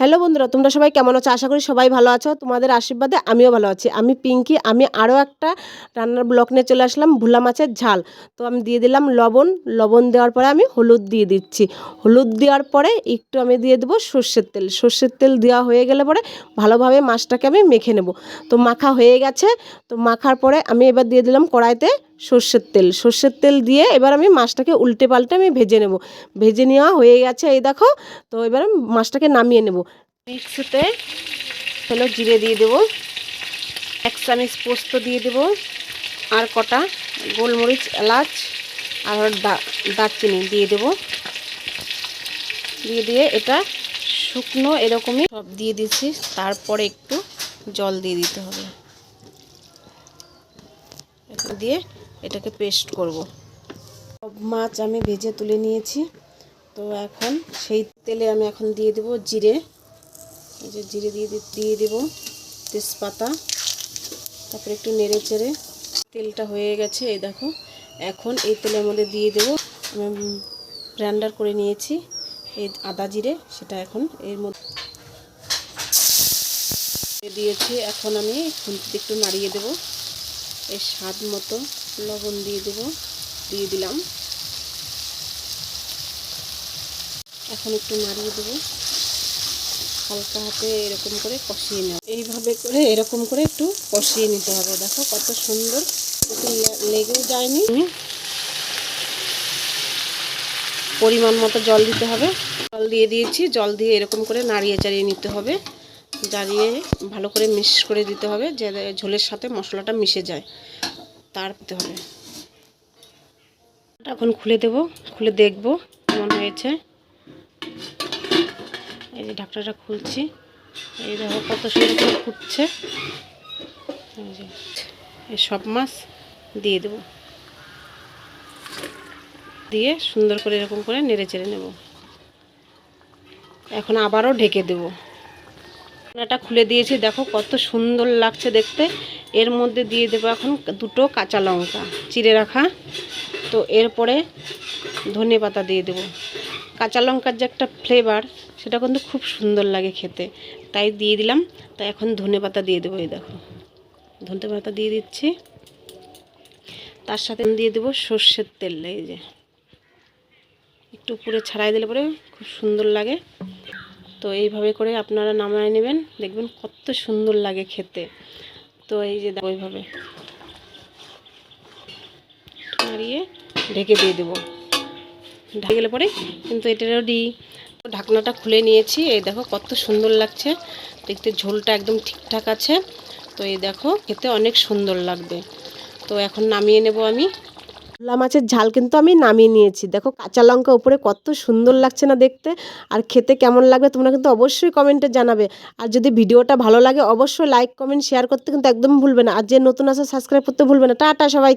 Hello বন্ধুরা, তোমরা সবাই কেমন আছো? আশা করি সবাই ভালো আছো। তোমাদের আশীর্বাদে আমিও ভালো আছি। আমি পিঙ্কি, আমি আরও একটা রান্নার ব্লক নিয়ে চলে আসলাম, ভুলা মাছের ঝাল। তো আমি দিয়ে দিলাম লবণ। লবণ দেওয়ার পরে আমি হলুদ দিয়ে দিচ্ছি। হলুদ দেওয়ার পরে একটু আমি দিয়ে দেবো সর্ষের তেল। সর্ষের তেল দেওয়া হয়ে গেলে পরে ভালোভাবে মাছটাকে আমি মেখে নেব। তো মাখা হয়ে গেছে। তো মাখার পরে আমি এবার দিয়ে দিলাম কড়াইতে সর্ষের তেল। সর্ষের তেল দিয়ে এবার আমি মাছটাকে উল্টে পাল্টে আমি ভেজে নেব। ভেজে নেওয়া হয়ে গেছে এই দেখো, তো এবার আমি মাছটাকে নামিয়ে নেব। মিক্সিতে হলো জিরে দিয়ে দেবো, এক চামচ পোস্ত দিয়ে দেবো, আর কটা গোলমরিচ, এলাচ, আর দারচিনি দিয়ে দেবো। দিয়ে দিয়ে এটা শুকনো এরকমই সব দিয়ে দিচ্ছি, তারপরে একটু জল দিয়ে দিতে হবে। দিয়ে এটাকে পেস্ট করব। সব মাছ আমি ভেজে তুলে নিয়েছি। তো এখন সেই তেলে আমি এখন দিয়ে দেবো জিরে। যে জিরে দিয়ে দিয়ে দেবো তেজপাতা। তারপরে একটু নেড়ে চেড়ে তেলটা হয়ে গেছে, এই দেখো। এখন এই তেলের মধ্যে দিয়ে দেবো, আমি ব্র্যান্ডার করে নিয়েছি এই আদা জিরে, সেটা এখন এর মধ্যে দিয়েছি। এখন আমি খুন্তিতে একটু নাড়িয়ে দেবো। এই স্বাদ মতো। লবণ দিয়ে দেবো, দিয়ে দিলাম। এখন একটু নাড়িয়ে দেবো। হালকা হাতে এরকম করে কষিয়ে নেব। এইভাবে করে এরকম করে একটু কষিয়ে নিতে হবে। দেখো কত সুন্দর লেগেও যায়নি। পরিমাণ মতো জল দিতে হবে। জল দিয়ে দিয়েছি। জল দিয়ে এরকম করে নাড়িয়ে চাড়িয়ে নিতে হবে। দাঁড়িয়ে ভালো করে মিক্স করে দিতে হবে যে ঝোলের সাথে মশলাটা মিশে যায়। তার হবে। এখন খুলে দেব, খুলে দেখব কেমন হয়েছে। এই যে ঢাকনাটা খুলছি, এই দেখো কত সুন্দর করে ফুটছে। এই সব মাছ দিয়ে দেব। দিয়ে সুন্দর করে এরকম করে নেড়ে চেড়ে নেব। এখন আবারও ঢেকে দেব। ঢাকনাটা খুলে দিয়েছি। দেখো কত সুন্দর লাগছে দেখতে। এর মধ্যে দিয়ে দেবো এখন দুটো কাঁচা লঙ্কা চিড়ে রাখা। তো এরপরে ধনে পাতা দিয়ে দেবো। কাঁচা লঙ্কার যে একটা ফ্লেভার সেটা কিন্তু খুব সুন্দর লাগে খেতে। তাই দিয়ে দিলাম। তো এখন ধনে পাতা দিয়ে দেবো, এই দেখো। ধনে পাতা দিয়ে দিচ্ছি। তার সাথে দিয়ে দেবো সর্ষের তেল, এই যে। একটু উপরে ছাড়াই দিলে পরে খুব সুন্দর লাগে। তো এইভাবে করে আপনারা নামায় নেবেন। দেখবেন কত সুন্দর লাগে খেতে। তো এই যে দেখো এইভাবে। নাড়িয়ে ঢেকে দিয়ে দেবো। ঢেকে গেলে পরে কিন্তু এটা রেডি ঢাকনাটা খুলে নিয়েছি। এই দেখো কত সুন্দর লাগছে। দেখতে ঝোলটা একদম ঠিকঠাক আছে। তো এই দেখো, খেতে অনেক সুন্দর লাগবে। তো এখন নামিয়ে নেব আমি। ভোলা মাছের ঝাল কিন্তু আমি নামিয়ে নিয়েছি। দেখো কাঁচা লঙ্কা উপরে কত সুন্দর লাগছে না দেখতে আর খেতে কেমন লাগবে তোমরা কিন্তু অবশ্যই কমেন্টে জানাবে। আর যদি ভিডিওটা ভালো লাগে অবশ্যই লাইক কমেন্ট শেয়ার করতে কিন্তু একদম ভুলবে না। আর যে নতুন আসা সাবস্ক্রাইব করতে ভুলবে না। টাটা সবাই